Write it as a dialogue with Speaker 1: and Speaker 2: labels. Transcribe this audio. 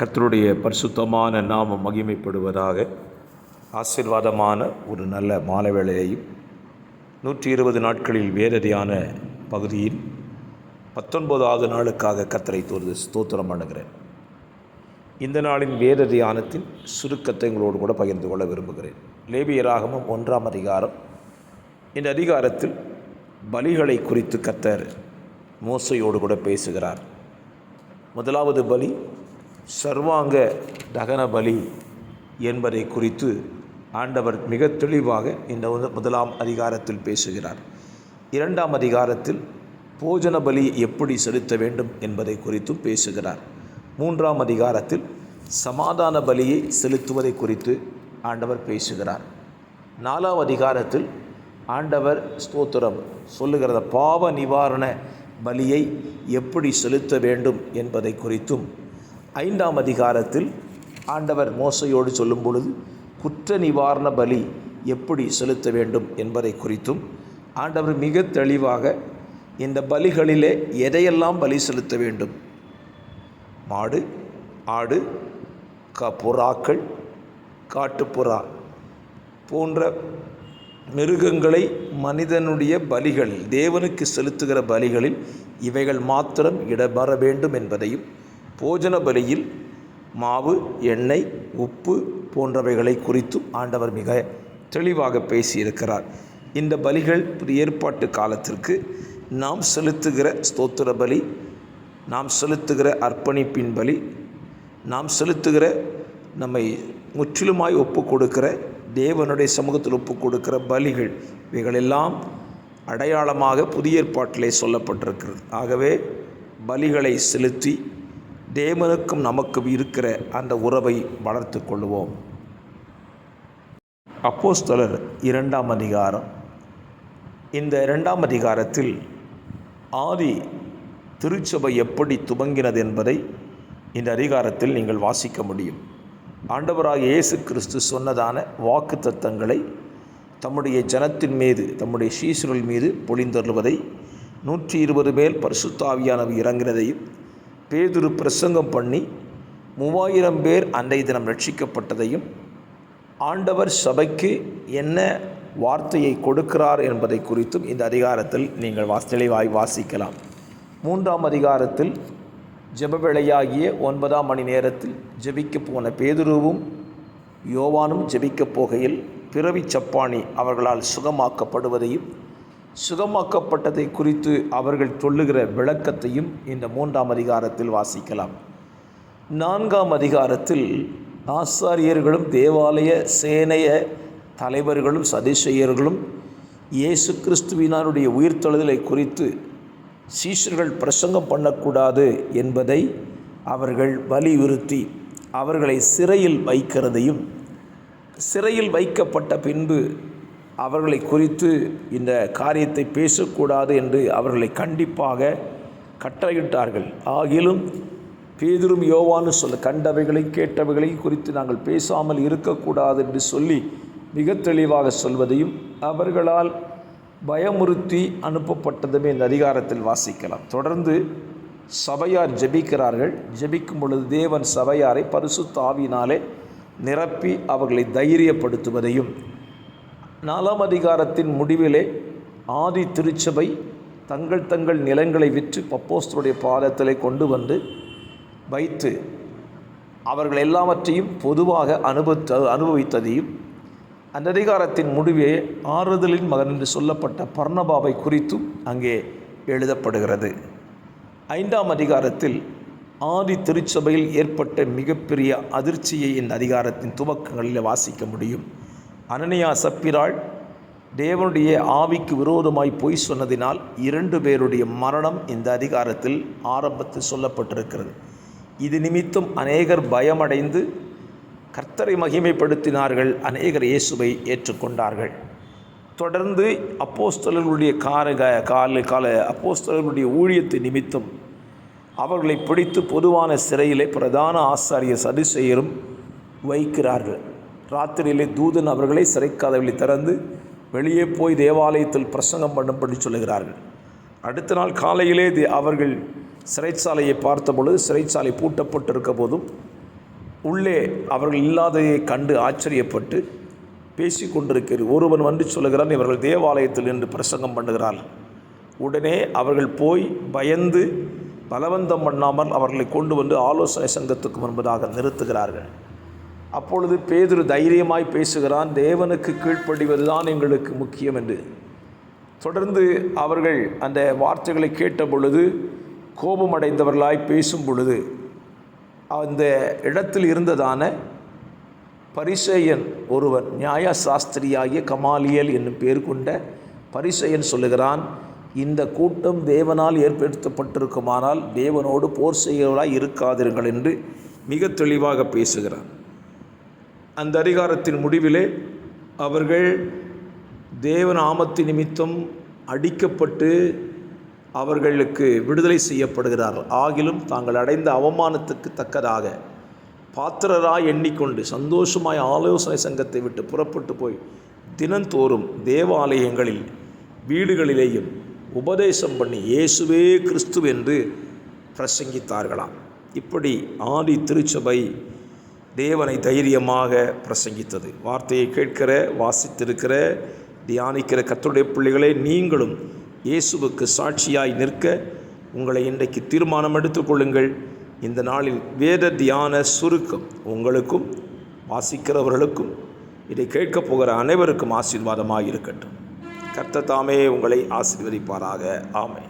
Speaker 1: கர்த்தருடைய பரிசுத்தமான நாமம் மகிமைப்படுவதாக ஆசீர்வாதமான ஒரு நல்ல மாலை வேளையையும் நூற்றி இருபது நாட்களில் வேததியான பகுதியில் பத்தொன்பதாவது நாளுக்காக கர்த்தரை தோறு ஸ்தோத்திரம் பண்ணுகிறேன். இந்த நாளின் வேத தியானத்தின் சுருக்கத்தை உங்களோடு கூட பகிர்ந்து கொள்ள விரும்புகிறேன். லேபியராகமும் ஒன்றாம் அதிகாரம் இந்த அதிகாரத்தில் பலிகளை குறித்து கத்தர் மோசையோடு கூட பேசுகிறார். முதலாவது பலி சர்வாங்க தகன பலி என்பதை குறித்து ஆண்டவர் மிக தெளிவாக இந்த முதலாம் அதிகாரத்தில் பேசுகிறார். இரண்டாம் அதிகாரத்தில் போஜன பலி எப்படி செலுத்த வேண்டும் என்பதை குறித்தும் பேசுகிறார். மூன்றாம் அதிகாரத்தில் சமாதான பலியை செலுத்துவதை குறித்து ஆண்டவர் பேசுகிறார். நாலாம் அதிகாரத்தில் ஆண்டவர் ஸ்தோத்திரம் சொல்லுகிறத பாவ நிவாரண பலியை எப்படி செலுத்த வேண்டும் என்பதை குறித்தும் ஐந்தாம் அதிகாரத்தில் ஆண்டவர் மோசையோடு சொல்லும் பொழுது குற்ற நிவாரண பலி எப்படி செலுத்த வேண்டும் என்பதை குறித்தும் ஆண்டவர் மிக தெளிவாக இந்த பலிகளிலே எதையெல்லாம் பலி செலுத்த வேண்டும்? மாடு ஆடு க புறாக்கள் காட்டுப்புறா போன்ற மிருகங்களை மனிதனுடைய பலிகளில் தேவனுக்கு செலுத்துகிற பலிகளில் இவைகள் மாத்திரம் இடம்பெற வேண்டும் என்பதையும் போஜன பலியில் மாவு எண்ணெய் உப்பு போன்றவைகளை குறித்தும் ஆண்டவர் மிக தெளிவாக பேசியிருக்கிறார். இந்த பலிகள் புதிய ஏற்பாட்டு காலத்திற்கு நாம் செலுத்துகிற ஸ்தோத்திர பலி நாம் செலுத்துகிற அர்ப்பணிப்பின் பலி நாம் செலுத்துகிற நம்மை முற்றிலுமாய் ஒப்பு கொடுக்கிற தேவனுடைய சமூகத்தில் ஒப்பு கொடுக்கிற பலிகள் இவைகளெல்லாம் அடையாளமாக புதிய ஏற்பாட்டிலே சொல்லப்பட்டிருக்கிறது. ஆகவே பலிகளை செலுத்தி தேவனுக்கும் நமக்கும் இருக்கிற அந்த உறவை வளர்த்து கொள்வோம் அப்போஸ்தலர் இரண்டாம் அதிகாரம். இந்த இரண்டாம் அதிகாரத்தில் ஆதி திருச்சபை எப்படி துவங்கினது என்பதை இந்த அதிகாரத்தில் நீங்கள் வாசிக்க முடியும். ஆண்டவராக இயேசு கிறிஸ்து சொன்னதான வாக்கு தத்தங்களை தம்முடைய ஜனத்தின் மீது தம்முடைய சீசர்கள் மீது பொழிந்தருள்வதை நூற்றி இருபது மேல் பரிசுத்தாவியானவை இறங்கினதையும் பேதுரு பிரசங்கம் பண்ணி மூவாயிரம் பேர் அன்றைய தினம் ரட்சிக்கப்பட்டதையும் ஆண்டவர் சபைக்கு என்ன வார்த்தையை கொடுக்கிறார் என்பதை குறித்தும் இந்த அதிகாரத்தில் நீங்கள் வாஸ் தெளிவாய் வாசிக்கலாம். மூன்றாம் அதிகாரத்தில் ஜெபவேளையாகிய ஒன்பதாம் மணி நேரத்தில் ஜெபிக்கப் போன பேதுருவும் யோவானும் ஜெபிக்கப் போகையில் பிறவி சப்பானி அவர்களால் சுகமாக்கப்படுவதையும் சுகமாக்கப்பட்டதை குறித்து அவர்கள் சொல்லுகிற விளக்கத்தையும் இந்த மூன்றாம் அதிகாரத்தில் வாசிக்கலாம். நான்காம் அதிகாரத்தில் ஆசாரியர்களும் தேவாலய சேனைய தலைவர்களும் சதிசெயர்களும் இயேசு கிறிஸ்துவினாருடைய உயிர்த்தெழுதலை குறித்து சீஷர்கள் பிரசங்கம் பண்ணக்கூடாது என்பதை அவர்கள் வலியுறுத்தி அவர்களை சிறையில் வைக்கிறதையும் சிறையில் வைக்கப்பட்ட பின்பு அவர்களை குறித்து இந்த காரியத்தை பேசக்கூடாது என்று அவர்களை கண்டிப்பாக கட்டளையிட்டார்கள். ஆகிலும் பேதுரும் யோவானு சொல்ல கண்டவைகளை கேட்டவைகளை குறித்து நாங்கள் பேசாமல் இருக்கக்கூடாது என்று சொல்லி மிக தெளிவாக சொல்வதையும் அவர்களால் பயமுறுத்தி அனுப்பப்பட்டதுமே இந்த அதிகாரத்தில் வாசிக்கலாம். தொடர்ந்து சபையார் ஜெபிக்கிறார்கள். ஜெபிக்கும் பொழுது தேவன் சபையாரை பரிசுத்த ஆவியினாலே நிரப்பி அவர்களை தைரியப்படுத்துவதையும் நாலாம் அதிகாரத்தின் முடிவிலே ஆதி திருச்சபை தங்கள் தங்கள் நிலங்களை விற்று பப்போஸ்தருடைய பாதத்திலே கொண்டு வந்து வைத்து அவர்கள் எல்லாவற்றையும் பொதுவாக அனுபவித்த அனுபவித்ததையும் அந்த அதிகாரத்தின் முடிவே ஆறுதலின் மகன் என்று சொல்லப்பட்ட பர்ணபாவை குறித்தும் அங்கே எழுதப்படுகிறது. ஐந்தாம் அதிகாரத்தில் ஆதி திருச்சபையில் ஏற்பட்ட மிகப்பெரிய அதிர்ச்சியை இந்த அதிகாரத்தின் துவக்கங்களில் வாசிக்க முடியும். அனனியா சப்பிராள் தேவனுடைய ஆவிக்கு விரோதமாய் பொய் சொன்னதினால் இரண்டு பேருடைய மரணம் இந்த அதிகாரத்தில் ஆரம்பத்தில் சொல்லப்பட்டிருக்கிறது. இது நிமித்தம் அநேகர் பயமடைந்து கர்த்தரை மகிமைப்படுத்தினார்கள் அநேகர் இயேசுவை ஏற்றுக்கொண்டார்கள். தொடர்ந்து அப்போஸ்தலர்களுடைய கால கால கால அப்போஸ்தலர்களுடைய ஊழியத்து நிமித்தம் அவர்களை பிடித்து பொதுவான சிறையிலே பிரதான ஆசாரிய சதுசெயரும் வைக்கிறார்கள் ராத்திரியிலே தூதன் அவர்களை சிறைக்கதவுகளை திறந்து வெளியே போய் தேவாலயத்தில் பிரசங்கம் பண்ணும்படி சொல்லுகிறார்கள். அடுத்த நாள் காலையிலே அவர்கள் சிறைச்சாலையை பார்த்த பொழுது சிறைச்சாலை பூட்டப்பட்டிருக்க போதும் உள்ளே அவர்கள் இல்லாததை கண்டு ஆச்சரியப்பட்டு பேசி கொண்டிருக்கிறது. ஒருவன் வந்து சொல்லுகிறான் இவர்கள் தேவாலயத்தில் நின்று பிரசங்கம் பண்ணுகிறார்கள் உடனே அவர்கள் போய் பயந்து பலவந்தம் பண்ணாமல் அவர்களை கொண்டு வந்து ஆலோசனை சங்கத்துக்கு முன்பதாக நிறுத்துகிறார்கள். அப்பொழுது பேதுரு தைரியமாய் பேசுகிறான் தேவனுக்கு கீழ்ப்படிவதுதான் எங்களுக்கு முக்கியம் என்று. தொடர்ந்து அவர்கள் அந்த வார்த்தைகளை கேட்ட பொழுது கோபமடைந்தவர்களாய் பேசும் பொழுது அந்த இடத்தில் இருந்ததான பரிசேயன் ஒருவன் நியாய சாஸ்திரியாகிய கமாலியல் என்னும் பேர் கொண்ட பரிசெயன் சொல்லுகிறான் இந்த கூட்டம் தேவனால் ஏற்படுத்தப்பட்டிருக்குமானால் தேவனோடு போர் செய்கிறவர்களாய் இருக்காதிருங்கள் என்று மிக தெளிவாக பேசுகிறான். அந்த அதிகாரத்தின் முடிவிலே அவர்கள் தேவநாமத்து நிமித்தம் அடிக்கப்பட்டு அவர்களுக்கு விடுதலை செய்யப்படுகிறார்கள். ஆகிலும் தாங்கள் அடைந்த அவமானத்துக்கு தக்கதாக பாத்திரராய் எண்ணிக்கொண்டு சந்தோஷமாய் ஆலோசனை சங்கத்தை விட்டு புறப்பட்டு போய் தினந்தோறும் தேவாலயங்களில் வீடுகளிலேயும் உபதேசம் பண்ணி இயேசுவே கிறிஸ்து என்று பிரசங்கித்தார்களாம். இப்படி ஆதி திருச்சபை தேவனை தைரியமாக பிரசங்கித்தது. வார்த்தையை கேட்கிற வாசித்திருக்கிற தியானிக்கிற கத்தருடைய பிள்ளைகளே நீங்களும் இயேசுவுக்கு சாட்சியாய் நிற்க உங்களை இன்றைக்கு தீர்மானம் எடுத்துக்கொள்ளுங்கள் இந்த நாளில் வேத தியான சுருக்கம் உங்களுக்கும் வாசிக்கிறவர்களுக்கும் இதை கேட்கப் போகிற அனைவருக்கும் ஆசீர்வாதமாக இருக்கட்டும். கர்த்த தாமே உங்களை ஆசீர்வதிப்பாராக. ஆமை